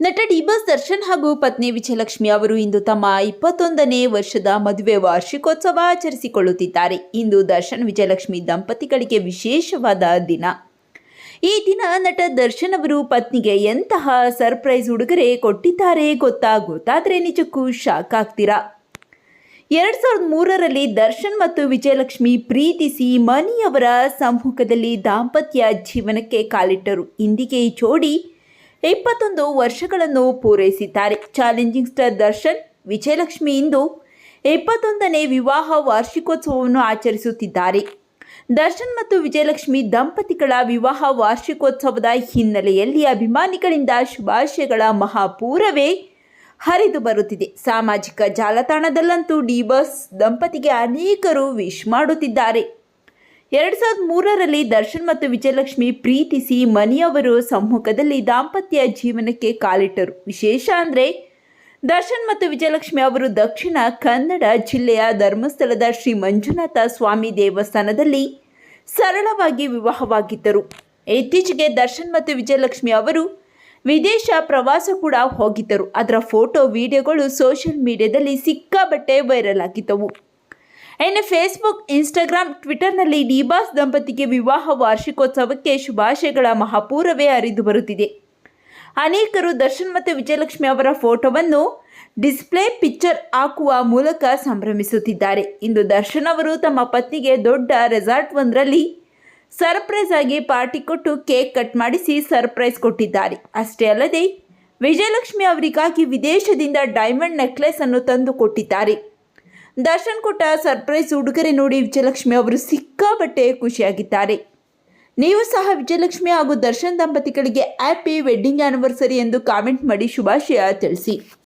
ನಟ ಡಿಬಾಸ್ ದರ್ಶನ್ ಹಾಗೂ ಪತ್ನಿ ವಿಜಯಲಕ್ಷ್ಮಿ ಅವರು ಇಂದು ತಮ್ಮ ಇಪ್ಪತ್ತೊಂದನೇ ವರ್ಷದ ಮದುವೆ ವಾರ್ಷಿಕೋತ್ಸವ ಆಚರಿಸಿಕೊಳ್ಳುತ್ತಿದ್ದಾರೆ. ಇಂದು ದರ್ಶನ್ ವಿಜಯಲಕ್ಷ್ಮಿ ದಂಪತಿಗಳಿಗೆ ವಿಶೇಷವಾದ ದಿನ. ಈ ದಿನ ನಟ ದರ್ಶನ್ ಅವರು ಪತ್ನಿಗೆ ಎಂತಹ ಸರ್ಪ್ರೈಸ್ ಉಡುಗೊರೆ ಕೊಟ್ಟಿದ್ದಾರೆ ಗೊತ್ತಾ ಗೊತ್ತಾದರೆ ನಿಜಕ್ಕೂ ಶಾಕ್ ಆಗ್ತೀರಾ? ಎರಡ್ ಸಾವಿರದ ಮೂರರಲ್ಲಿ ದರ್ಶನ್ ಮತ್ತು ವಿಜಯಲಕ್ಷ್ಮಿ ಪ್ರೀತಿಸಿ ಮನಿಯವರ ಸಮ್ಮುಖದಲ್ಲಿ ದಾಂಪತ್ಯ ಜೀವನಕ್ಕೆ ಕಾಲಿಟ್ಟರು. ಇಂದಿಗೆ ಈ ಜೋಡಿ ಇಪ್ಪತ್ತೊಂದು ವರ್ಷಗಳನ್ನು ಪೂರೈಸಿದ್ದಾರೆ. ಚಾಲೆಂಜಿಂಗ್ ಸ್ಟಾರ್ ದರ್ಶನ್, ವಿಜಯಲಕ್ಷ್ಮಿ ಇಂದು ಇಪ್ಪತ್ತೊಂದನೇ ವಿವಾಹ ವಾರ್ಷಿಕೋತ್ಸವವನ್ನು ಆಚರಿಸುತ್ತಿದ್ದಾರೆ. ದರ್ಶನ್ ಮತ್ತು ವಿಜಯಲಕ್ಷ್ಮಿ ದಂಪತಿಗಳ ವಿವಾಹ ವಾರ್ಷಿಕೋತ್ಸವದ ಹಿನ್ನೆಲೆಯಲ್ಲಿ ಅಭಿಮಾನಿಗಳಿಂದ ಶುಭಾಶಯಗಳ ಮಹಾಪೂರವೇ ಹರಿದು ಬರುತ್ತಿದೆ. ಸಾಮಾಜಿಕ ಜಾಲತಾಣದಲ್ಲಂತೂ ಡಿಬಾಸ್ ದಂಪತಿಗೆ ಅನೇಕರು ವಿಶ್ ಮಾಡುತ್ತಿದ್ದಾರೆ. ಎರಡು ಸಾವಿರದ ಮೂರರಲ್ಲಿ ದರ್ಶನ್ ಮತ್ತು ವಿಜಯಲಕ್ಷ್ಮಿ ಪ್ರೀತಿಸಿ ಮನೆಯವರು ಸಮ್ಮುಖದಲ್ಲಿ ದಾಂಪತ್ಯ ಜೀವನಕ್ಕೆ ಕಾಲಿಟ್ಟರು. ವಿಶೇಷ ಅಂದರೆ, ದರ್ಶನ್ ಮತ್ತು ವಿಜಯಲಕ್ಷ್ಮಿ ಅವರು ದಕ್ಷಿಣ ಕನ್ನಡ ಜಿಲ್ಲೆಯ ಧರ್ಮಸ್ಥಳದ ಶ್ರೀ ಮಂಜುನಾಥ ಸ್ವಾಮಿ ದೇವಸ್ಥಾನದಲ್ಲಿ ಸರಳವಾಗಿ ವಿವಾಹವಾಗಿದ್ದರು. ಇತ್ತೀಚೆಗೆ ದರ್ಶನ್ ಮತ್ತು ವಿಜಯಲಕ್ಷ್ಮಿ ಅವರು ವಿದೇಶ ಪ್ರವಾಸ ಕೂಡ ಹೋಗಿದ್ದರು. ಅದರ ಫೋಟೋ, ವಿಡಿಯೋಗಳು ಸೋಷಿಯಲ್ ಮೀಡಿಯಾದಲ್ಲಿ ಸಿಕ್ಕಾಬಟ್ಟೆ ವೈರಲ್ ಆಗಿದ್ದವು. ಇನ್ನು ಫೇಸ್ಬುಕ್ ಇನ್ಸ್ಟಾಗ್ರಾಮ್ ಟ್ವಿಟರ್ನಲ್ಲಿ ಡಿಬಾಸ್ ದಂಪತಿಗೆ ವಿವಾಹ ವಾರ್ಷಿಕೋತ್ಸವಕ್ಕೆ ಶುಭಾಶಯಗಳ ಮಹಾಪೂರವೇ ಹರಿದು ಬರುತ್ತಿದೆ. ಅನೇಕರು ದರ್ಶನ್ ಮತ್ತು ವಿಜಯಲಕ್ಷ್ಮಿ ಅವರ ಫೋಟೋವನ್ನು ಡಿಸ್ಪ್ಲೇ ಪಿಕ್ಚರ್ ಹಾಕುವ ಮೂಲಕ ಸಂಭ್ರಮಿಸುತ್ತಿದ್ದಾರೆ. ಇಂದು ದರ್ಶನ್ ಅವರು ತಮ್ಮ ಪತ್ನಿಗೆ ದೊಡ್ಡ ರೆಸಾರ್ಟ್ ಒಂದರಲ್ಲಿ ಸರ್ಪ್ರೈಸ್ ಆಗಿ ಪಾರ್ಟಿ ಕೊಟ್ಟು ಕೇಕ್ ಕಟ್ ಮಾಡಿಸಿ ಸರ್ಪ್ರೈಸ್ ಕೊಟ್ಟಿದ್ದಾರೆ. ಅಷ್ಟೇ ಅಲ್ಲದೆ, ವಿಜಯಲಕ್ಷ್ಮಿ ಅವರಿಗಾಗಿ ವಿದೇಶದಿಂದ ಡೈಮಂಡ್ ನೆಕ್ಲೆಸ್ ಅನ್ನು ತಂದು ಕೊಟ್ಟಿದ್ದಾರೆ. ದರ್ಶನ್ ಕೊಟ್ಟ ಸರ್ಪ್ರೈಸ್ ಉಡುಗೊರೆ ನೋಡಿ ವಿಜಯಲಕ್ಷ್ಮಿ ಅವರು ಸಿಕ್ಕಾಪಟ್ಟೆ ಖುಷಿಯಾಗಿದ್ದಾರೆ. ನೀವು ಸಹ ವಿಜಯಲಕ್ಷ್ಮಿ ಹಾಗೂ ದರ್ಶನ್ ದಂಪತಿಗಳಿಗೆ ಹ್ಯಾಪಿ ವೆಡ್ಡಿಂಗ್ ಆನಿವರ್ಸರಿ ಎಂದು ಕಾಮೆಂಟ್ ಮಾಡಿ ಶುಭಾಶಯ ತಿಳಿಸಿ.